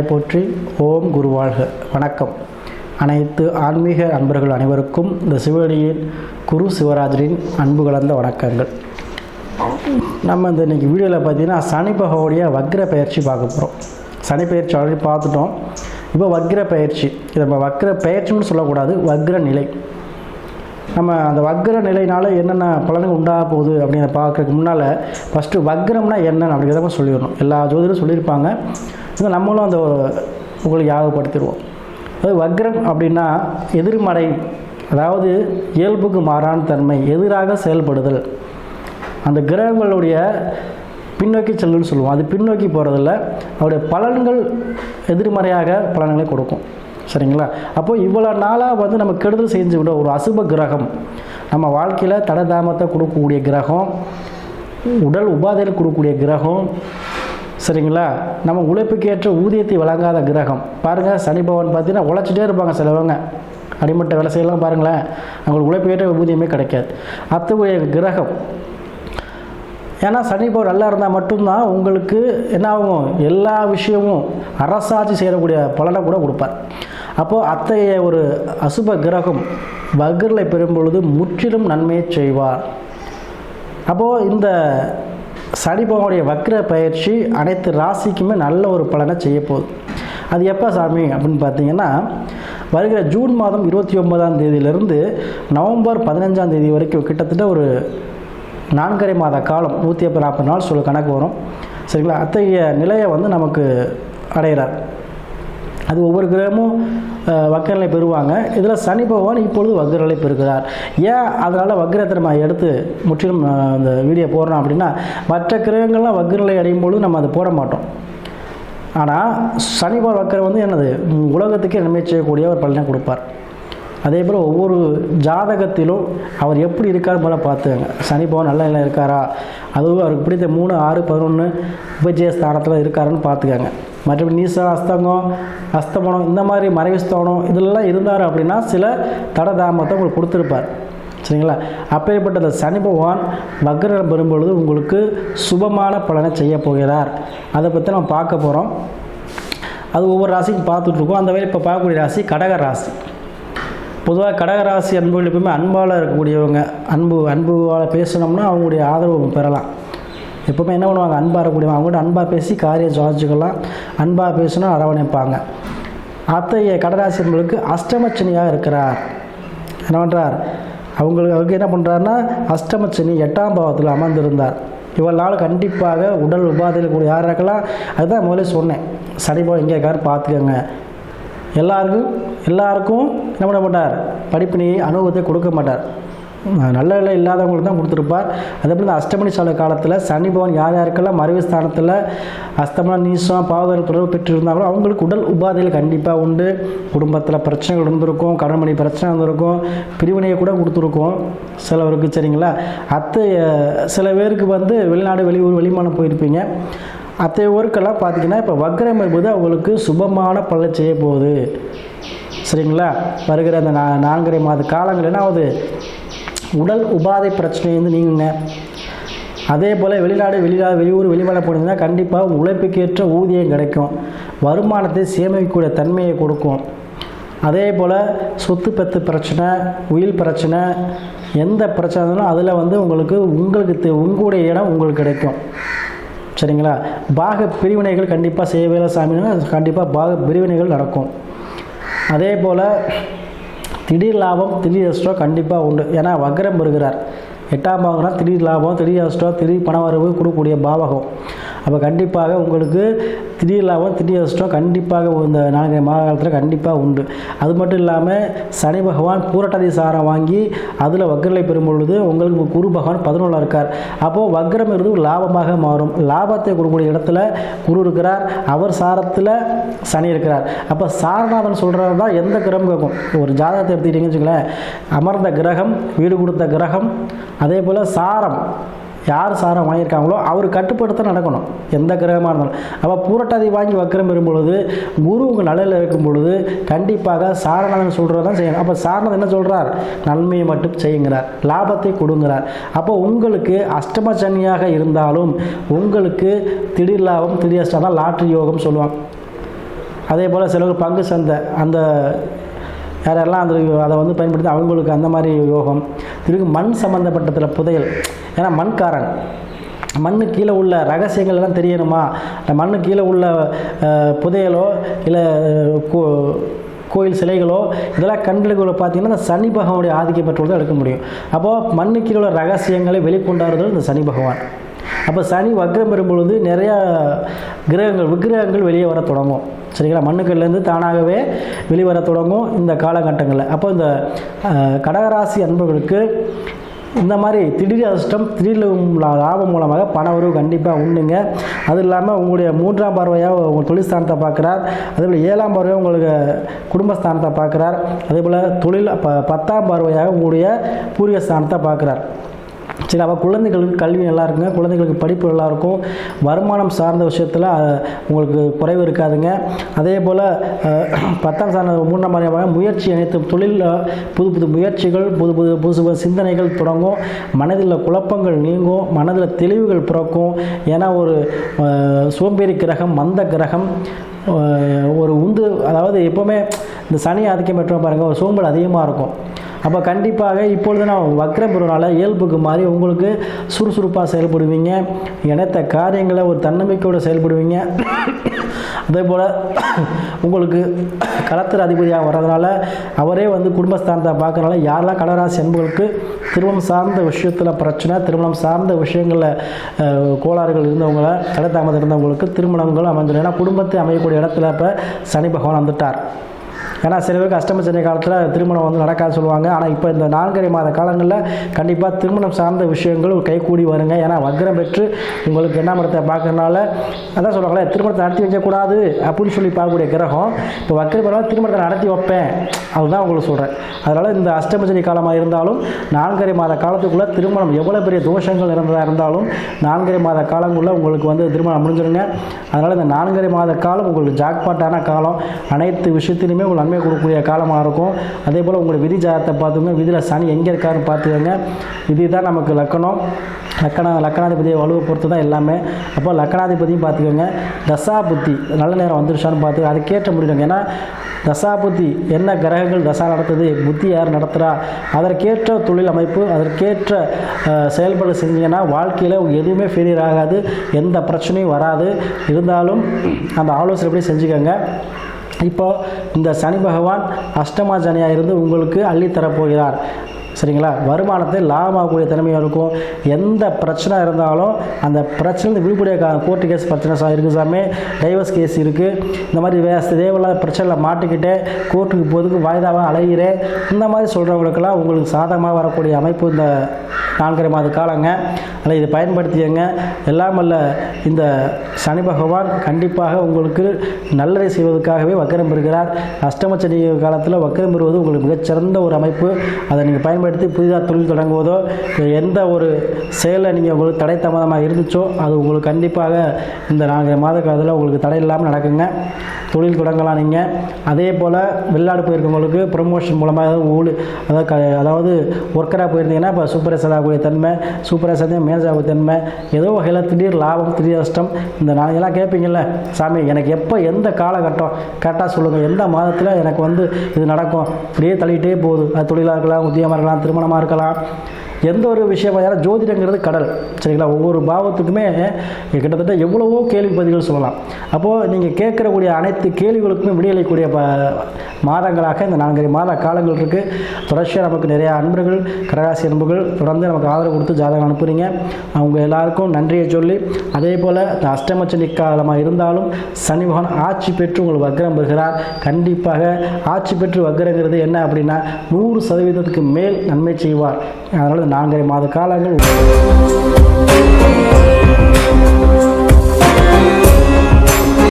குருராயை போற்றி ஓம் குருவாழ்க. வணக்கம். அனைத்து ஆன்மீக அன்பர்கள் அனைவருக்கும் இந்த சிவனியின் குரு சிவராஜரின் அன்பு கலந்த வணக்கங்கள். நம்ம இந்த இன்னைக்கு வீடியோவில் பார்த்தீங்கன்னா சனி பகவானுடைய வக்ர பயிற்சி பார்க்க போகிறோம் சனி பயிற்சி ஆல்ரெடி பார்த்துட்டோம். இப்போ வக்ர பயிற்சி இதை நம்ம வக்ர பயிற்சின்னு சொல்லக்கூடாது வக்ர நிலை. நம்ம அந்த வக்ர நிலையினால என்னென்ன பலன்கள் உண்டாக போகுது அப்படின்னு பார்க்கறதுக்கு முன்னால் ஃபஸ்ட்டு வக்ரம்னா என்னன்னு அப்படிங்கிறத சொல்லிடணும். எல்லா ஜோதிடரும் சொல்லியிருப்பாங்க. இது நம்மளும் அந்த உங்களுக்கு ஞாபகப்படுத்திடுவோம். அதாவது வக்ரம் அப்படின்னா எதிர்மறை அதாவது இயல்புக்கு மாறான தன்மை எதிராக செயல்படுதல். அந்த கிரகங்களுடைய பின்னோக்கி செல்லுன்னு சொல்லுவோம். அது பின்னோக்கி போகிறதில்ல அவருடைய பலன்கள் எதிர்மறையாக பலன்களை கொடுக்கும். சரிங்களா? அப்போ இவ்வளோ நாளாக வந்து நம்ம கெடுதல் செஞ்சு விட ஒரு அசுப கிரகம் நம்ம வாழ்க்கையில் தடதாமத்தை கொடுக்கக்கூடிய கிரகம் உடல் உபாதையில் கொடுக்கக்கூடிய கிரகம் சரிங்களா? நம்ம உழைப்புக்கேற்ற ஊதியத்தை வழங்காத கிரகம். பாருங்கள் சனி பவன் பார்த்தீங்கன்னா உழைச்சிட்டே இருப்பாங்க சிலவங்க. அடிமட்ட வேலை செய்யலாம் பாருங்களேன் அவங்களுக்கு உழைப்புக்கேற்ற ஊதியமே கிடைக்காது. அத்தகைய கிரகம். ஏன்னா சனி பவர் நல்லா இருந்தால் மட்டும்தான் உங்களுக்கு என்ன ஆகும்? எல்லா விஷயமும் அரசாட்சி செய்யக்கூடிய பலனை கூட கொடுப்பார். அப்போது அத்தகைய ஒரு அசுப கிரகம் வக்ரலை பெறும்பொழுது முற்றிலும் நன்மையை செய்வார். அப்போது இந்த சனி பகவானுடைய வக்ர பயிற்சி அனைத்து ராசிக்குமே நல்ல ஒரு பலனை செய்ய போகுது. அது எப்போ சாமி? அப்படின்னு பார்த்தீங்கன்னா வருகிற ஜூன் மாதம் இருபத்தி ஒன்பதாம் தேதியிலிருந்து நவம்பர் பதினஞ்சாம் தேதி வரைக்கும் கிட்டத்தட்ட ஒரு நான்கரை மாத காலம் நூற்றி ஐம்பது நாற்பது நாள் சொல்ல கணக்கு வரும். சரிங்களா? அத்தகைய நிலையை வந்து நமக்கு அடைகிறார். அது ஒவ்வொரு கிரகமும் வக்கரநிலை பெறுவாங்க. இதில் சனி பகவான் இப்பொழுது வக்கரநிலை பெறுகிறார். ஏன்? அதனால் வக்கரத்தை நம்ம எடுத்து முற்றிலும் அந்த வீடியோ போடுறோம் அப்படின்னா மற்ற கிரகங்கள்லாம் வக்கரநிலை அடையும் பொழுது நம்ம அதை போட மாட்டோம். ஆனால் சனி பகவான் வக்கரம் வந்து என்னது? உலகத்துக்கு உலகத்துக்கே நன்மை செய்யக்கூடிய ஒரு பலனை கொடுப்பார். அதே போல் ஒவ்வொரு ஜாதகத்திலும் அவர் எப்படி இருக்கார் போல பார்த்துக்கங்க. சனி பவன் நல்ல நிலையில் இருக்காரா? அதுவும் அவருக்கு பிடித்த மூணு ஆறு பதினொன்று உபஜய ஸ்தானத்தில் இருக்காருன்னு பார்த்துக்கங்க. மற்றபடி நீசா அஸ்தங்கம் அஸ்தமனம் இந்த மாதிரி மறைவுஸ்தானம் இதெல்லாம் இருந்தார் அப்படின்னா சில தடதாமத்தை உங்களுக்கு கொடுத்துருப்பார். சரிங்களா? அப்பேற்பட்ட அந்த சனி பகவான் வக்ரம் பெறும்பொழுது உங்களுக்கு சுபமான பலனை செய்ய போகிறார். அதை பற்றி நம்ம பார்க்க போகிறோம் அது ஒவ்வொரு ராசிக்கும் பார்த்துட்ருக்கோம் அந்த வேலை இப்போ பார்க்கக்கூடிய ராசி கடக ராசி. பொதுவாக கடகராசி அன்புகள் எப்பவுமே அன்பால் இருக்கக்கூடியவங்க அன்பு அன்புவால் பேசணும்னா அவங்களுடைய ஆதரவு பெறலாம். எப்பவுமே என்ன பண்ணுவாங்க? அன்பாக இருக்கக்கூடியவங்க. அவங்கள்ட்ட அன்பாக பேசி காரியம் சாதிச்சுக்கலாம் அன்பாக பேசினா அரவணைப்பாங்க. அத்தகைய கடகராசி அன்பர்களுக்கு அஷ்டமச்சனியாக இருக்கிறார். என்ன பண்ணுறார் அவங்களுக்கு அவருக்கு என்ன பண்ணுறாருன்னா அஷ்டமச்சனி எட்டாம் பாவத்தில் அமர்ந்திருந்தார். இவ்வளோ நாள் கண்டிப்பாக உடல் உபாதையில் கூட யார் இருக்கலாம்? அதுதான் முதல்ல சொன்னேன். சனிபாவம் எங்கே இருக்காரு பார்த்துக்கோங்க. எல்லாருக்கும் எல்லாருக்கும் என்ன பண்ண மாட்டார்? படிப்பினையை அனுபவத்தை கொடுக்க மாட்டார். நல்ல நிலை இல்லாதவங்களுக்கு தான் கொடுத்துருப்பார். அதே போல் இந்த அஷ்டமணி சாலை காலத்தில் சனி பவன் யார் யாருக்கெல்லாம் மறைவு ஸ்தானத்தில் அஸ்தமன நீசம் பாவகர் தொடர்பு பெற்றிருந்தாங்களோ அவங்களுக்கு உடல் உபாதைகள் கண்டிப்பாக உண்டு. குடும்பத்தில் பிரச்சனைகள் இருந்திருக்கும் கடன் பிரச்சனை இருந்திருக்கும் பிரிவினையை கூட கொடுத்துருக்கோம் சிலவருக்கு சரிங்களா? அத்தை சில பேருக்கு வந்து வெளிநாடு வெளியூர் வெளிமானம் போயிருப்பீங்க. அத்தை ஒர்க்கெல்லாம் பார்த்தீங்கன்னா இப்போ வக்ரம் என்பது அவங்களுக்கு சுபமான பலன் செய்ய போகுது. சரிங்களா? வருகிற அந்த நா நான்கரை மாத காலங்கள் என்ன ஆகுது உடல் உபாதை பிரச்சனை வந்து நீங்குங்க. அதே போல் வெளிநாடு வெளிநாடு வெளியூர் வெளிமலை போனீங்கன்னா கண்டிப்பாக உழைப்புக்கேற்ற ஊதியம் கிடைக்கும். வருமானத்தை சேமிக்கக்கூடிய தன்மையை கொடுக்கும். அதே போல் சொத்து பத்து பிரச்சனை உயில் பிரச்சனை எந்த பிரச்சனை இருந்தாலும் அதில் வந்து உங்களுக்கு உங்களுக்கு தெ- உங்களுடைய இடம் உங்களுக்கு கிடைக்கும். சரிங்களா? பாக பிரிவினைகள் கண்டிப்பாக செய்யவேல சாமின்னா கண்டிப்பாக பாக பிரிவினைகள் நடக்கும். அதே போல் திடீர் லாபம் திடீர் நஷ்டம் கண்டிப்பாக உண்டு. ஏன்னா வக்ரம் வருகிறார் எட்டாம் பாகம்னா திடீர் லாபம் திடீர் நஷ்டம் திடீர் பண வரவு கொடுக்கக்கூடிய பாவகம். அப்போ கண்டிப்பாக உங்களுக்கு திடீர்லாவும் திடீர் நஷ்டம் கண்டிப்பாக இந்த நான்கு மாத காலத்தில் கண்டிப்பாக உண்டு. அது மட்டும் இல்லாமல் சனி பகவான் பூரட்டாதி சாரம் வாங்கி அதில் வக்ரலை பெறும் பொழுது உங்களுக்கு குரு பகவான் பதினொன்றில் இருக்கார். அப்போது வக்ரம் இருந்து லாபமாக மாறும். லாபத்தை கொடுக்கக்கூடிய இடத்துல குரு இருக்கிறார். அவர் சாரத்தில் சனி இருக்கிறார். அப்போ சாரநாதன் சொல்கிறது தான் எந்த கிரகம் கேட்கும் ஒரு ஜாதகத்தை எடுத்துக்கிட்டீங்கன்னு வச்சுங்களேன் அமர்ந்த கிரகம் வீடு கொடுத்த கிரகம் அதே போல் சாரம். யார் சாரம் வாங்கியிருக்காங்களோ அவர் கட்டுப்படுத்த நடக்கணும். எந்த கிரகமாக இருந்தாலும். அப்போ பூரட்டாதி வாங்கி வக்கரம் பெறும் பொழுது குரு உங்கள் நிலையில் இருக்கும் பொழுது கண்டிப்பாக சாரணன் சொல்கிறது தான் செய்யணும். அப்போ சாரணம் என்ன சொல்கிறார் நன்மையை மட்டும் செய்யுங்கிறார். லாபத்தை கொடுங்கிறார். அப்போ உங்களுக்கு அஷ்டம சனியாக இருந்தாலும் உங்களுக்கு திடீர் லாபம் திடீர் அஷ்டம் தான் லாட்ரி யோகம் சொல்லுவாங்க. அதே போல் சிலருக்கு பங்கு சந்தை அந்த யாரெல்லாம் அந்த அதை வந்து பயன்படுத்தி அவங்களுக்கு அந்த மாதிரி யோகம். திரும்பி மண் சம்மந்தப்பட்டதில் புதையல். ஏன்னா மண்காரன். மண்ணு கீழே உள்ள ரகசியங்கள் எல்லாம் தெரியணுமா? இந்த மண்ணு கீழே உள்ள புதையலோ இல்லை கோ கோயில் சிலைகளோ இதெல்லாம் கண்டெடுக்கல பார்த்தீங்கன்னா இந்த சனி பகவானுடைய ஆதிக்கம் பெற்றோர் தான் எடுக்க முடியும். அப்போது மண்ணு கீழே உள்ள ரகசியங்களை வெளிக்கொண்டாடுதல் இந்த சனி பகவான். அப்போ சனி வக்ரம் பெறும்பொழுது நிறையா கிரகங்கள் விக்கிரகங்கள் வெளியே வர தொடங்கும். சரிங்களா? மண்ணுக்கள்லேருந்து தானாகவே வெளிவர தொடங்கும் இந்த காலகட்டங்களில். அப்போ இந்த கடகராசி அன்பர்களுக்கு இந்த மாதிரி திடீர் அதிர்ஷ்டம் திடீர் லாபம் மூலமாக பண உறவு கண்டிப்பாக உண்டுங்க. அது இல்லாமல் உங்களுடைய மூன்றாம் பார்வையாக உங்கள் தொழில் ஸ்தானத்தை பார்க்குறார். அதே போல் ஏழாம் பார்வையாக உங்களுக்கு குடும்பஸ்தானத்தை பார்க்குறார். அதே போல் தொழில் ப பத்தாம் பார்வையாக உங்களுடைய பூர்வீக ஸ்தானத்தை பார்க்குறார். சரி அப்போ குழந்தைகளுக்கு கல்வி நல்லா இருக்குங்க. குழந்தைகளுக்கு படிப்பு நல்லா இருக்கும். வருமானம் சார்ந்த விஷயத்தில் உங்களுக்கு குறைவு இருக்காதுங்க. அதே போல் பத்தாம் சார்ந்த மூன்றாம் மாதிரி முயற்சி அனைத்து தொழில் புது புது முயற்சிகள் புது புது புதுசு புது சிந்தனைகள் தொடங்கும். மனதில் குழப்பங்கள் நீங்கும். மனதில் தெளிவுகள் பிறக்கும். ஏன்னா ஒரு சோம்பேறி கிரகம் மந்த கிரகம் ஒரு உந்து அதாவது எப்போவுமே இந்த சனி ஆதிக்கம் பெற்றோம் பாருங்கள் ஒரு சோம்பல் அதிகமாக இருக்கும். அப்போ கண்டிப்பாக இப்பொழுது நான் வக்ரபுரனால் இயல்புக்கு மாறி உங்களுக்கு சுறுசுறுப்பாக செயல்படுவீங்க. இணைத்த காரியங்களை ஒரு தன்னம்பிக்கையோடு செயல்படுவீங்க. அதே போல் உங்களுக்கு களத்திர அதிபதியாக வர்றதுனால அவரே வந்து குடும்பஸ்தானத்தை பார்க்கறனால யாரெல்லாம் கடகராசி அன்புகளுக்கு திருமணம் சார்ந்த விஷயத்தில் பிரச்சனை திருமணம் சார்ந்த விஷயங்களில் கோளாறுகள் இருந்தவங்கள தடைத்தாமதம் இருந்தவங்களுக்கு திருமணங்கள் அமைஞ்சிடும் ஏன்னா குடும்பத்தை அமையக்கூடிய இடத்துல இப்போ சனி பகவான் வந்துட்டார். ஏன்னா சில பேருக்கு அஷ்டம காலத்தில் திருமணம் வந்து நடக்காது சொல்லுவாங்க. ஆனால் இப்போ இந்த நான்கரை மாத காலங்களில் கண்டிப்பாக திருமணம் சார்ந்த விஷயங்கள் கைகூடி வருங்க. ஏன்னா வக்ரம் பெற்று உங்களுக்கு என்ன மரத்தை பார்க்கறனால அதான் சொல்லுவாங்களே திருமணத்தை நடத்தி வைக்கக்கூடாது அப்படின்னு சொல்லி பார்க்கக்கூடிய கிரகம். இப்போ வக்ரம் பெறால் திருமணத்தை நடத்தி வைப்பேன். அதுதான் உங்களுக்கு சொல்கிறேன் அதனால் இந்த அஷ்டம சனி காலமாக இருந்தாலும் நான்கரை மாத காலத்துக்குள்ளே திருமணம் எவ்வளோ பெரிய தோஷங்கள் இருந்ததாக இருந்தாலும் நான்கரை மாத காலங்குள்ளே உங்களுக்கு வந்து திருமணம் முடிஞ்சிருங்க. அதனால் இந்த நான்கரை மாத காலம் உங்களுக்கு ஜாக்பாட்டான காலம். அனைத்து விஷயத்திலுமே உங்களுக்கு நன்மை கொடுக்கக்கூடிய காலமாக இருக்கும். அதே போல் உங்களுடைய விதி ஜாதகத்தை பார்த்துங்க விதியில் சனி எங்கே இருக்காருன்னு பார்த்துக்கோங்க. விதி தான் நமக்கு லக்கணம். லக்கண லக்கணாதிபதியை வலுவை பொறுத்து தான் எல்லாமே. அப்போ லக்கணாதிபதியும் பார்த்துக்கோங்க. தசா புத்தி நல்ல நேரம் வந்துருச்சான்னு பார்த்து அதுக்கேற்ற முடியுங்க ஏன்னா தசா புத்தி என்ன கிரகங்கள் தசா நடத்துது புத்தி யார் நடத்துகிறா அதற்கேற்ற தொழில் அமைப்பு அதற்கேற்ற செயல்பாடு செஞ்சீங்கன்னா வாழ்க்கையில் எதுவுமே ஃபெயிலியர் ஆகாது. எந்த பிரச்சனையும் வராது. இருந்தாலும் அந்த ஆலோசனைப்படி செஞ்சுக்கோங்க. இப்போ இந்த சனி பகவான் அஷ்டமா சனியாக இருந்து உங்களுக்கு அள்ளித்தரப்போகிறார். சரிங்களா? வருமானத்தை லாபமாகக்கூடிய திறமையாக இருக்கும். எந்த பிரச்சனை இருந்தாலும் அந்த பிரச்சனை விழுப்புடைய கோர்ட்டு கேஸ் பிரச்சனை சா- இருக்குது சாமி. டைவர்ஸ் கேஸ் இருக்குது இந்த மாதிரி வே தேவையில்லாத பிரச்சனையில் மாட்டிக்கிட்டே கோர்ட்டுக்கு போகிறதுக்கு வாய்தாவாக அலைகிறேன் இந்த மாதிரி சொல்கிறவங்களுக்கெல்லாம் உங்களுக்கு சாதகமாக வரக்கூடிய அமைப்பு இந்த நான்கரை மாத காலங்க. அதில் இதை பயன்படுத்தியங்க எல்லாம் அல்ல இந்த சனி பகவான் கண்டிப்பாக உங்களுக்கு நல்லதை செய்வதற்காகவே வக்கரம் பெறுகிறார். அஷ்டமச்சனி காலத்தில் வக்கரம் பெறுவது உங்களுக்கு மிகச்சிறந்த ஒரு அமைப்பு. அதை நீங்கள் பயன்படுத்தி புதிதாக தொழில் தொடங்குவதோ எந்த ஒரு செயலில் நீங்கள் உங்களுக்கு தடை தாமதமாக இருந்துச்சோ அது உங்களுக்கு கண்டிப்பாக இந்த நான்கு மாத காலத்தில் உங்களுக்கு தடை இல்லாமல் நடக்குங்க. தொழில் தொடங்கலாம் நீங்கள் அதே போல் வெளிநாடு போயிருக்கவங்களுக்கு ப்ரமோஷன் மூலமாக ஊழி அதாவது அதாவது ஒர்க்கராக போயிருந்தீங்கன்னா இப்போ சூப்பர்வைசர் ஆகக்கூடிய தன்மை சூப்பர்வைசர் மேனேஜர் ஆகக்கூடிய தன்மை ஏதோ வகையில் திடீர் லாபம் திடீர் நஷ்டம் இந்த நாளைக்கெல்லாம் கேட்பீங்கல்ல. சாமி எனக்கு எப்போ எந்த காலகட்டம்? கரெக்டாக சொல்லுங்கள் எந்த மாதத்தில் எனக்கு வந்து இது நடக்கும்? இப்படியே தள்ளிகிட்டே போகுது. அது தொழிலாக இருக்கலாம் உத்தியமாக இருக்கலாம் திருமணமாக இருக்கலாம். எந்த ஒரு விஷயமா ஏன்னா ஜோதிடங்கிறது கடல் சரிங்களா? ஒவ்வொரு பாவத்துக்குமே கிட்டத்தட்ட எவ்வளவோ கேள்வி பதில்கள் சொல்லலாம். அப்போது நீங்கள் கேட்கக்கூடிய அனைத்து கேள்விகளுக்குமே விடையளிக்கக்கூடிய ப மாதங்களாக இந்த நான்கரை மாத காலங்கள் இருக்குது தொடர்ச்சியாக நமக்கு நிறையா அன்பர்கள் கடகாசி அன்புகள் தொடர்ந்து நமக்கு ஆதரவு கொடுத்து ஜாதகம் அனுப்புறீங்க. அவங்க எல்லாருக்கும் நன்றியை சொல்லி அதே போல் அஷ்டமச்சனி காலமாக இருந்தாலும் சனி பகவான் ஆட்சி பெற்று உங்களுக்கு வக்ரம் பெறுகிறார். கண்டிப்பாக ஆட்சி பெற்று வக்ரங்கிறது என்ன அப்படின்னா நூறு சதவீதத்துக்கு மேல் நன்மை செய்வார். அதனால் நான்கரை மாத காலங்கள்.